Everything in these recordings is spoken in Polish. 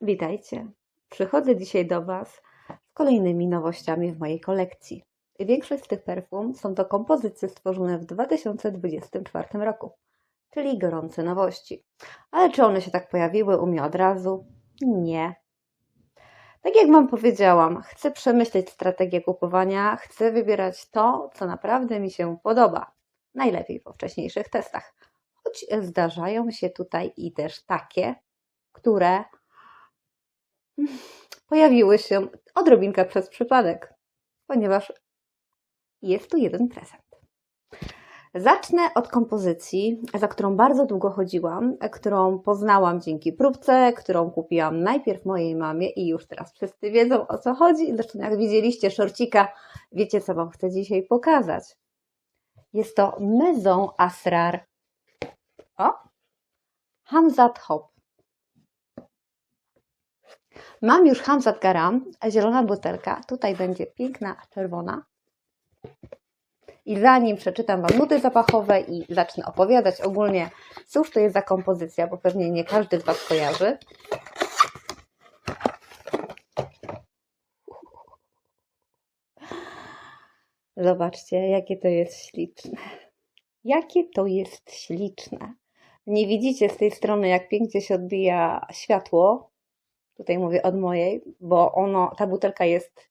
Witajcie. Przychodzę dzisiaj do Was z kolejnymi nowościami w mojej kolekcji. Większość z tych perfum są to kompozycje stworzone w 2024 roku, czyli gorące nowości. Ale czy one się tak pojawiły u mnie od razu? Nie. Tak jak Wam powiedziałam, chcę przemyśleć strategię kupowania, chcę wybierać to, co naprawdę mi się podoba. Najlepiej po wcześniejszych testach. Choć zdarzają się tutaj i też takie, które pojawiły się odrobinkę przez przypadek, ponieważ jest tu jeden prezent. Zacznę od kompozycji, za którą bardzo długo chodziłam, którą poznałam dzięki próbce, którą kupiłam najpierw mojej mamie i już teraz wszyscy wiedzą o co chodzi. Zresztą jak widzieliście szorcika, wiecie co Wam chcę dzisiaj pokazać. Jest to Maison Asrar. O! Hamzat Hop. Mam już Hamzat Garam, zielona butelka. Tutaj będzie piękna czerwona. I zanim przeczytam Wam nuty zapachowe i zacznę opowiadać ogólnie, cóż to jest za kompozycja, bo pewnie nie każdy z Was kojarzy. Zobaczcie, jakie to jest śliczne. Jakie to jest śliczne. Nie widzicie z tej strony, jak pięknie się odbija światło. Tutaj mówię od mojej, bo ono, ta butelka jest,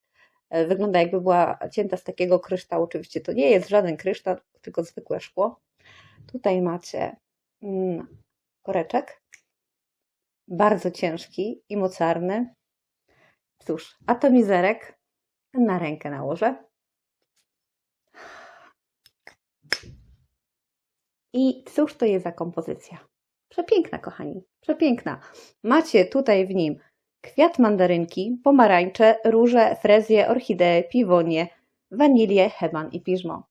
e, wygląda jakby była cięta z takiego kryształu. Oczywiście to nie jest żaden kryształ, tylko zwykłe szkło. Tutaj macie mm, koreczek. Bardzo ciężki i mocarny. Cóż, atomizerek na rękę nałożę. I cóż to jest za kompozycja? Przepiękna, kochani, przepiękna. Macie tutaj w nim kwiat mandarynki, pomarańcze, róże, frezje, orchidee, piwonie, wanilię, heban i piżmo.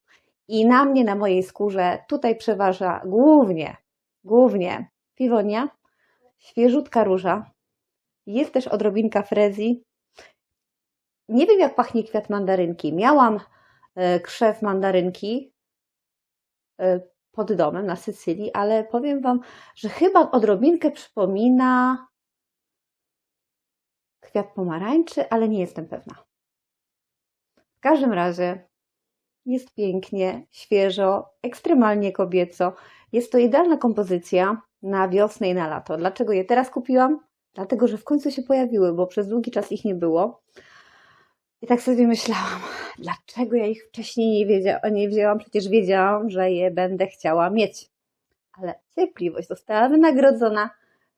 I na mnie, na mojej skórze, tutaj przeważa głównie, głównie piwonia, świeżutka róża. Jest też odrobinka frezji. Nie wiem, jak pachnie kwiat mandarynki. Miałam e, krzew mandarynki e, pod domem na Sycylii, ale powiem Wam, że chyba odrobinkę przypomina kwiat pomarańczy, ale nie jestem pewna. W każdym razie jest pięknie, świeżo, ekstremalnie kobieco. Jest to idealna kompozycja na wiosnę i na lato. Dlaczego je teraz kupiłam? Dlatego, że w końcu się pojawiły, bo przez długi czas ich nie było. I tak sobie myślałam, dlaczego ja ich wcześniej nie, wiedzia, nie wzięłam? Przecież wiedziałam, że je będę chciała mieć. Ale cierpliwość została wynagrodzona,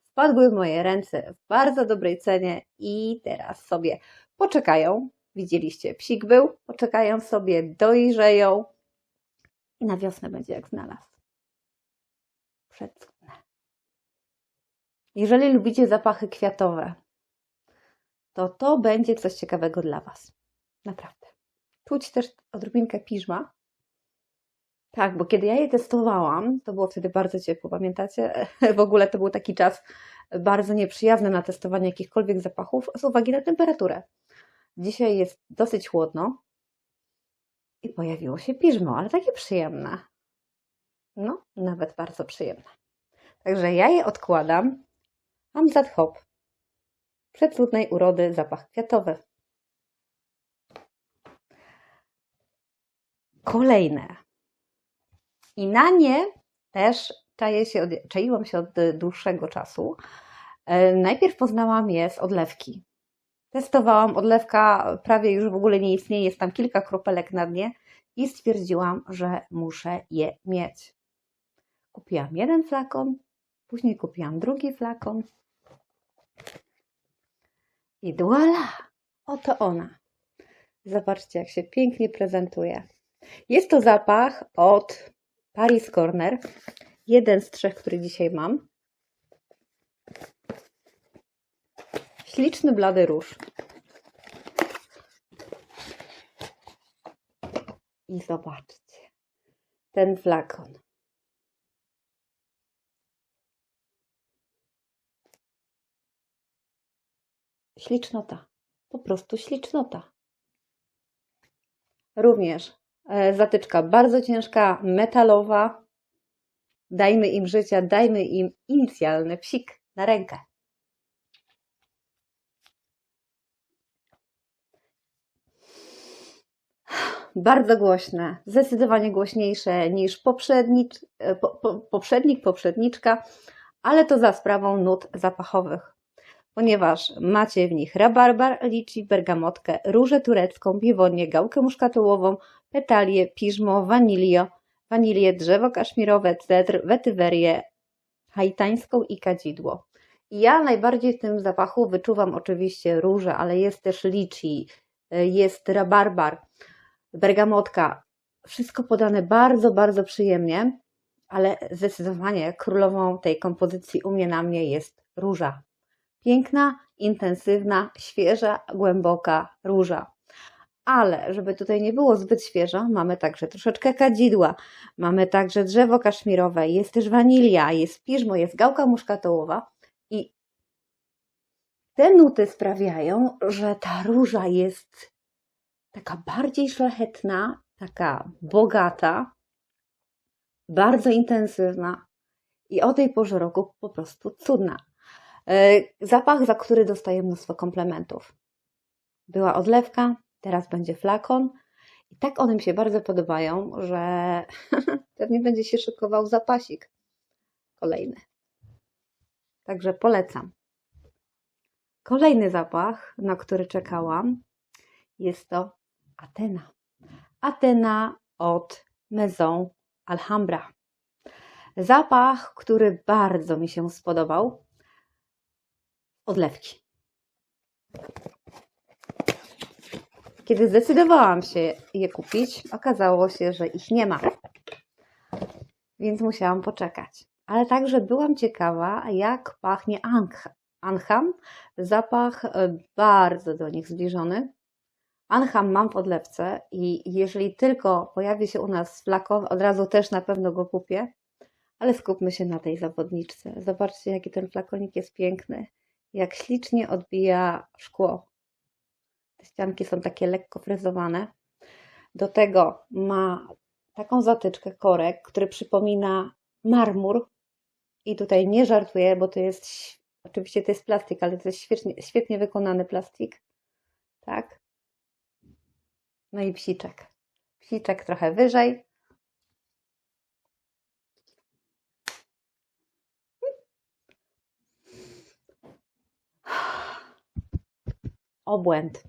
wpadły w moje ręce w bardzo dobrej cenie i teraz sobie poczekają. Widzieliście, psik był, poczekają sobie, dojrzeją i na wiosnę będzie jak znalazł. Przecudne. Jeżeli lubicie zapachy kwiatowe, to to będzie coś ciekawego dla Was. Naprawdę. Czuć też odrobinkę piżma. Tak, bo kiedy ja je testowałam, to było wtedy bardzo ciepło, pamiętacie? W ogóle to był taki czas bardzo nieprzyjazny na testowanie jakichkolwiek zapachów z uwagi na temperaturę. Dzisiaj jest dosyć chłodno i pojawiło się piżmo, ale takie przyjemne. No, nawet bardzo przyjemne. Także ja je odkładam. Mam zad hop przecudnej urody zapach kwiatowy. Kolejne. I na nie też czaję się, czaiłam się od dłuższego czasu. E, najpierw poznałam je z odlewki. Testowałam, odlewka prawie już w ogóle nie istnieje, jest tam kilka kropelek na dnie i stwierdziłam, że muszę je mieć. Kupiłam jeden flakon, później kupiłam drugi flakon, i voila! Oto ona. Zobaczcie, jak się pięknie prezentuje. Jest to zapach od Paris Corner. Jeden z trzech, który dzisiaj mam. Śliczny blady róż. I zobaczcie. Ten flakon. Ślicznota. Po prostu ślicznota. Również e, zatyczka bardzo ciężka, metalowa. Dajmy im życia, dajmy im inicjalny psik na rękę. Bardzo głośne, zdecydowanie głośniejsze niż poprzednicz, po, po, poprzednik, poprzedniczka, ale to za sprawą nut zapachowych, ponieważ macie w nich rabarbar, liczy, bergamotkę, różę turecką, biwonię, gałkę muszkatołową, petalię, piżmo, wanilio, wanilię, drzewo kaszmirowe, cedr, wetywerię, haitańską i kadzidło. Ja najbardziej w tym zapachu wyczuwam oczywiście różę, ale jest też liczy, jest rabarbar, bergamotka. Wszystko podane bardzo, bardzo przyjemnie, ale zdecydowanie królową tej kompozycji u mnie na mnie jest róża. Piękna, intensywna, świeża, głęboka róża. Ale żeby tutaj nie było zbyt świeżo, mamy także troszeczkę kadzidła, mamy także drzewo kaszmirowe, jest też wanilia, jest piżmo, jest gałka muszkatołowa i te nuty sprawiają, że ta róża jest taka bardziej szlachetna, taka bogata, bardzo intensywna i o tej porze roku po prostu cudna. Zapach, za który dostaję mnóstwo komplementów. Była odlewka, teraz będzie flakon. I tak one mi się bardzo podobają, że pewnie będzie się szykował zapasik kolejny. Także polecam. Kolejny zapach, na który czekałam, jest to Atena. Atena od Maison Alhambra. Zapach, który bardzo mi się spodobał. Odlewki. Kiedy zdecydowałam się je kupić, okazało się, że ich nie ma. Więc musiałam poczekać. Ale także byłam ciekawa, jak pachnie Anham. Zapach e, bardzo do nich zbliżony. Anham mam w odlewce i jeżeli tylko pojawi się u nas flakon, od razu też na pewno go kupię. Ale skupmy się na tej zawodniczce. Zobaczcie, jaki ten flakonik jest piękny. Jak ślicznie odbija szkło. Te ścianki są takie lekko frezowane. Do tego ma taką zatyczkę korek, który przypomina marmur. I tutaj nie żartuję, bo to jest, oczywiście to jest plastik, ale to jest świetnie, świetnie wykonany plastik. Tak. No i psiczek. Psiczek trochę wyżej. Obłęd.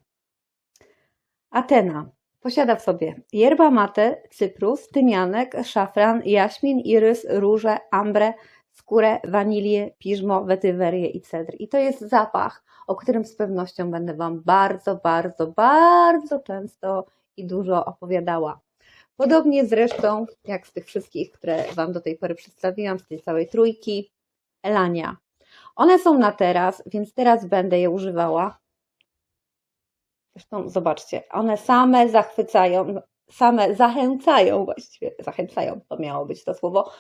Atena. Posiada w sobie yerba mate, cyprus, tymianek, szafran, jaśmin, irys, róże, ambrę, skórę, wanilię, piżmo, wetywerię i cedr. I to jest zapach, o którym z pewnością będę Wam bardzo, bardzo, bardzo często i dużo opowiadała. Podobnie zresztą jak z tych wszystkich, które Wam do tej pory przedstawiłam, z tej całej trójki, Elania. One są na teraz, więc teraz będę je używała. Zresztą zobaczcie, one same zachwycają, same zachęcają właściwie, zachęcają, to miało być to słowo,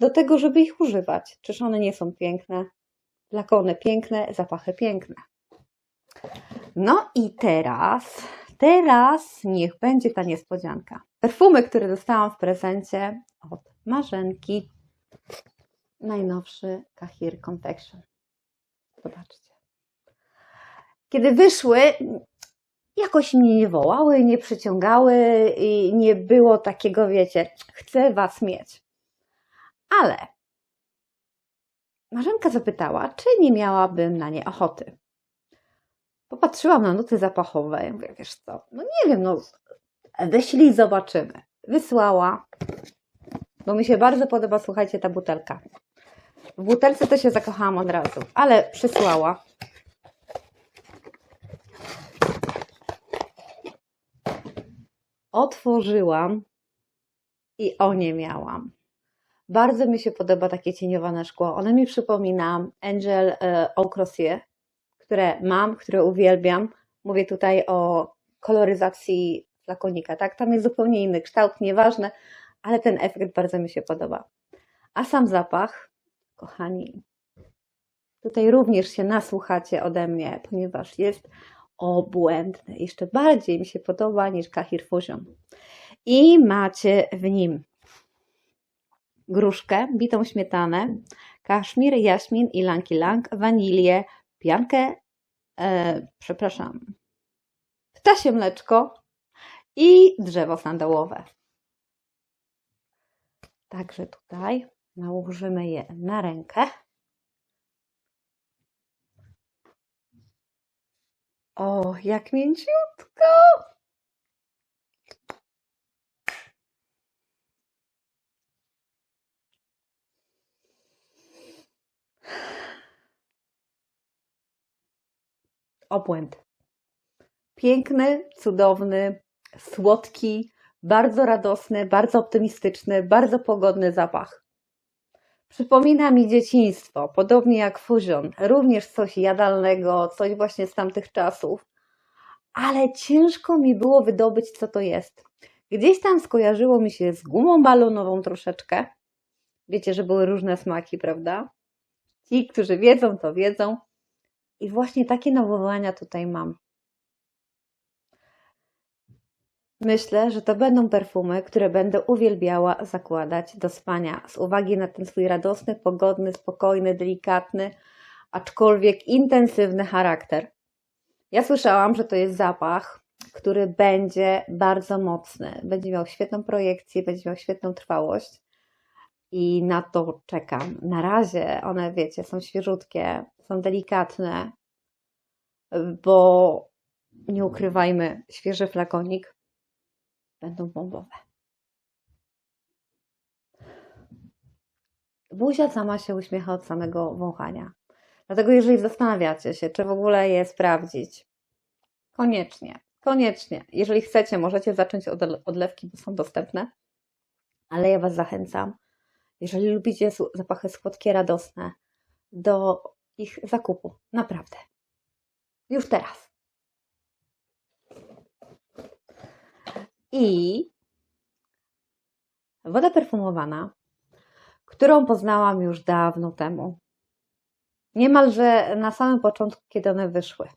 do tego, żeby ich używać. Czyż one nie są piękne? Flakony piękne, zapachy piękne. No i teraz, teraz niech będzie ta niespodzianka. Perfumy, które dostałam w prezencie od Marzenki. Najnowszy Kahir Confection. Zobaczcie. Kiedy wyszły, jakoś mnie nie wołały, nie przyciągały i nie było takiego, wiecie, chcę was mieć. Ale Marzenka zapytała, czy nie miałabym na nie ochoty. Popatrzyłam na nuty zapachowe i mówię, wiesz co, no nie wiem, no wyślij, zobaczymy. Wysłała, bo mi się bardzo podoba, słuchajcie, ta butelka. W butelce to się zakochałam od razu, ale przysłała. Otworzyłam i o nie miałam. Bardzo mi się podoba takie cieniowane szkło. One mi przypomina Angel Eau Crossier, które mam, które uwielbiam. Mówię tutaj o koloryzacji flakonika, tak? Tam jest zupełnie inny kształt, nieważne, ale ten efekt bardzo mi się podoba. A sam zapach, kochani, tutaj również się nasłuchacie ode mnie, ponieważ jest obłędny. Jeszcze bardziej mi się podoba niż Kahir Fusion. I macie w nim gruszkę, bitą śmietanę, kaszmir, jaśmin, ilanki lang, wanilię, piankę, e, przepraszam, ptasie mleczko i drzewo sandałowe. Także tutaj nałożymy je na rękę. O, jak mięciutko! Obłęd. Piękny, cudowny, słodki, bardzo radosny, bardzo optymistyczny, bardzo pogodny zapach. Przypomina mi dzieciństwo, podobnie jak fuzion, również coś jadalnego, coś właśnie z tamtych czasów, ale ciężko mi było wydobyć, co to jest. Gdzieś tam skojarzyło mi się z gumą balonową troszeczkę. Wiecie, że były różne smaki, prawda? Ci, którzy wiedzą, to wiedzą. I właśnie takie nawołania tutaj mam. Myślę, że to będą perfumy, które będę uwielbiała zakładać do spania z uwagi na ten swój radosny, pogodny, spokojny, delikatny, aczkolwiek intensywny charakter. Ja słyszałam, że to jest zapach, który będzie bardzo mocny, będzie miał świetną projekcję, będzie miał świetną trwałość i na to czekam. Na razie one, wiecie, są świeżutkie, są delikatne, bo nie ukrywajmy, świeży flakonik będą bombowe. Buzia sama się uśmiecha od samego wąchania. Dlatego jeżeli zastanawiacie się, czy w ogóle je sprawdzić, koniecznie, koniecznie. Jeżeli chcecie, możecie zacząć od odlewki, bo są dostępne, ale ja Was zachęcam, jeżeli lubicie zapachy słodkie, radosne, do ich zakupu. Naprawdę. Już teraz. I woda perfumowana, którą poznałam już dawno temu. Niemalże na samym początku, kiedy one wyszły.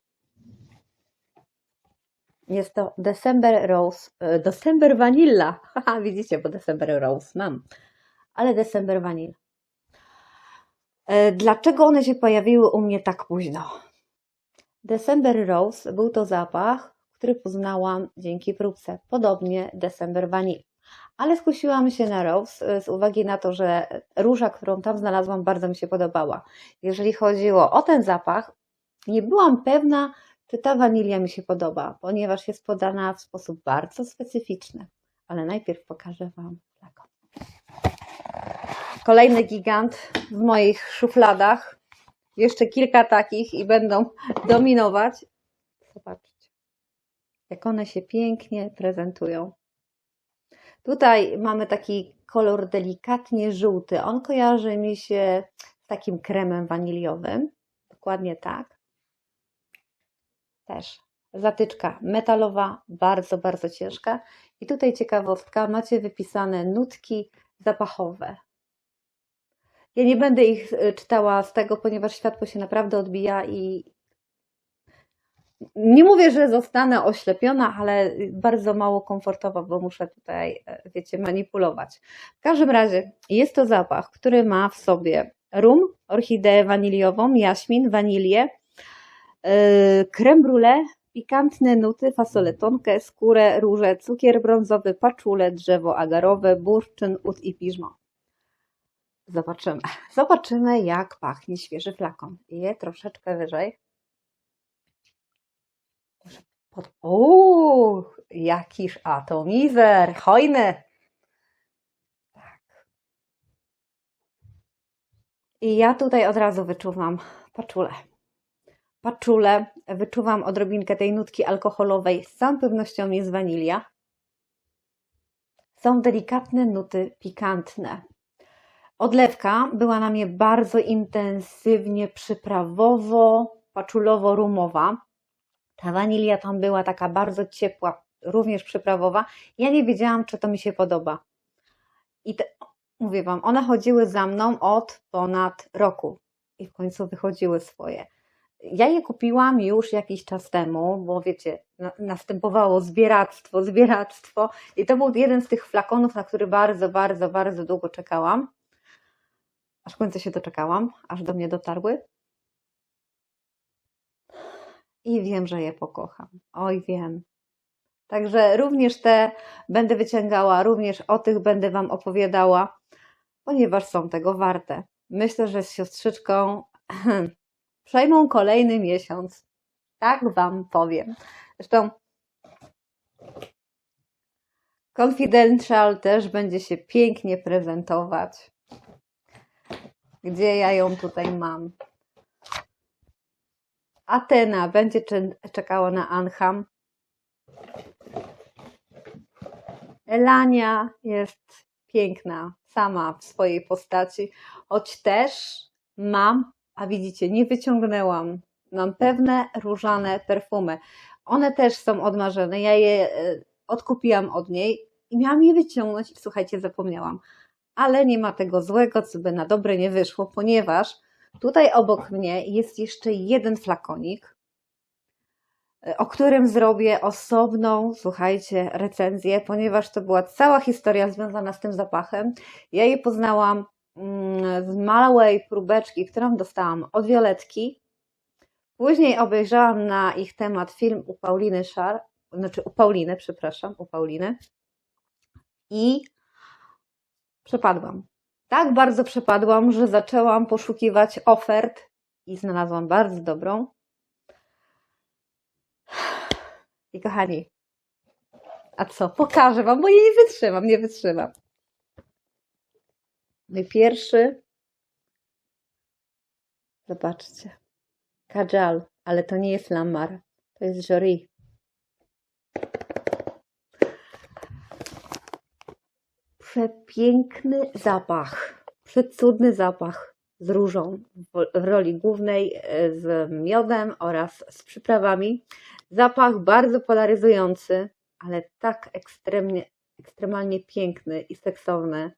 Jest to December Rose, e, December Vanilla. Haha, widzicie, bo December Rose mam, ale December Vanilla. E, dlaczego one się pojawiły u mnie tak późno? December Rose był to zapach, który poznałam dzięki próbce, podobnie December Vanilla. Ale skusiłam się na Rose z uwagi na to, że róża, którą tam znalazłam, bardzo mi się podobała. Jeżeli chodziło o ten zapach, nie byłam pewna, czy ta wanilia mi się podoba, ponieważ jest podana w sposób bardzo specyficzny. Ale najpierw pokażę Wam flakon. Kolejny gigant w moich szufladach. Jeszcze kilka takich i będą dominować. Zobaczcie, jak one się pięknie prezentują. Tutaj mamy taki kolor delikatnie żółty. On kojarzy mi się z takim kremem waniliowym. Dokładnie tak. Też zatyczka metalowa, bardzo, bardzo ciężka. I tutaj ciekawostka, macie wypisane nutki zapachowe. Ja nie będę ich e, czytała z tego, ponieważ światło się naprawdę odbija i nie mówię, że zostanę oślepiona, ale bardzo mało komfortowa, bo muszę tutaj, e, wiecie, manipulować. W każdym razie jest to zapach, który ma w sobie rum, orchideę waniliową, jaśmin, wanilię, yy, creme brulee, pikantne nuty, fasolę tonkę, skórę, róże, cukier brązowy, paczule, drzewo agarowe, burczyn, ud i piżmo. Zobaczymy. Zobaczymy, jak pachnie świeży flakon. Je troszeczkę wyżej. Pod... Uuu, jakiż atomizer, hojny. Tak. I ja tutaj od razu wyczuwam paczulę. Paczulę, wyczuwam odrobinkę tej nutki alkoholowej, z całą pewnością jest wanilia. Są delikatne nuty pikantne. Odlewka była na mnie bardzo intensywnie przyprawowo, paczulowo-rumowa. Ta wanilia tam była taka bardzo ciepła, również przyprawowa. Ja nie wiedziałam, czy to mi się podoba. I te, mówię Wam, one chodziły za mną od ponad roku i w końcu wychodziły swoje. Ja je kupiłam już jakiś czas temu, bo wiecie, następowało zbieractwo, zbieractwo i to był jeden z tych flakonów, na który bardzo, bardzo, bardzo długo czekałam. Aż w końcu się doczekałam, aż do mnie dotarły. I wiem, że je pokocham. Oj, wiem. Także również te będę wyciągała, również o tych będę Wam opowiadała, ponieważ są tego warte. Myślę, że z siostrzyczką przejmą kolejny miesiąc. Tak Wam powiem. Zresztą Confidential też będzie się pięknie prezentować. Gdzie ja ją tutaj mam? Atena będzie cze- czekała na Anham. Elania jest piękna sama w swojej postaci, choć też mam, a widzicie, nie wyciągnęłam, mam pewne różane perfumy. One też są odmarzone. Ja je e, odkupiłam od niej i miałam je wyciągnąć słuchajcie, zapomniałam. Ale nie ma tego złego, co by na dobre nie wyszło, ponieważ tutaj obok mnie jest jeszcze jeden flakonik, e, o którym zrobię osobną, słuchajcie, recenzję, ponieważ to była cała historia związana z tym zapachem. Ja je poznałam mm, z małej próbeczki, którą dostałam od Violetki. Później obejrzałam na ich temat film u Pauliny Szar, znaczy u Pauliny, przepraszam, u Pauliny. I przepadłam. Tak bardzo przepadłam, że zaczęłam poszukiwać ofert i znalazłam bardzo dobrą. I kochani, a co? Pokażę Wam, bo ja nie wytrzymam, nie wytrzymam. Mój pierwszy. Zobaczcie. Kajal, ale to nie jest Lamar, to jest Jory. Przepiękny zapach, przecudny zapach z różą w roli głównej, e, z miodem oraz z przyprawami. Zapach bardzo polaryzujący, ale tak ekstremnie, ekstremalnie piękny i seksowny,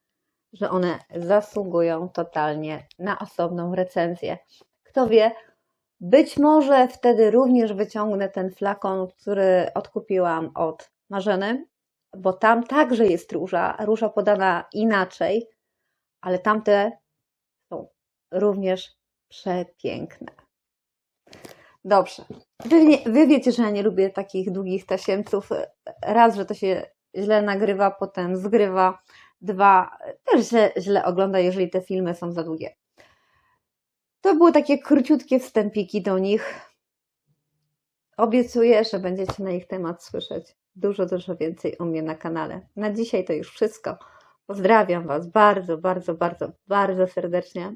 że one zasługują totalnie na osobną recenzję. Kto wie, być może wtedy również wyciągnę ten flakon, który odkupiłam od Marzeny, bo tam także jest róża, róża podana inaczej, ale tamte są również przepiękne. Dobrze. Wy, wy wiecie, że ja nie lubię takich długich tasiemców. Raz, że to się źle nagrywa, potem zgrywa. Dwa, też się źle ogląda, jeżeli te filmy są za długie. To były takie króciutkie wstępiki do nich. Obiecuję, że będziecie na ich temat słyszeć dużo, dużo więcej u mnie na kanale. Na dzisiaj to już wszystko. Pozdrawiam Was bardzo, bardzo, bardzo, bardzo serdecznie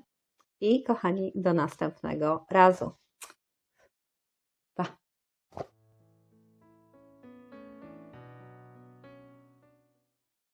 i kochani, do następnego razu.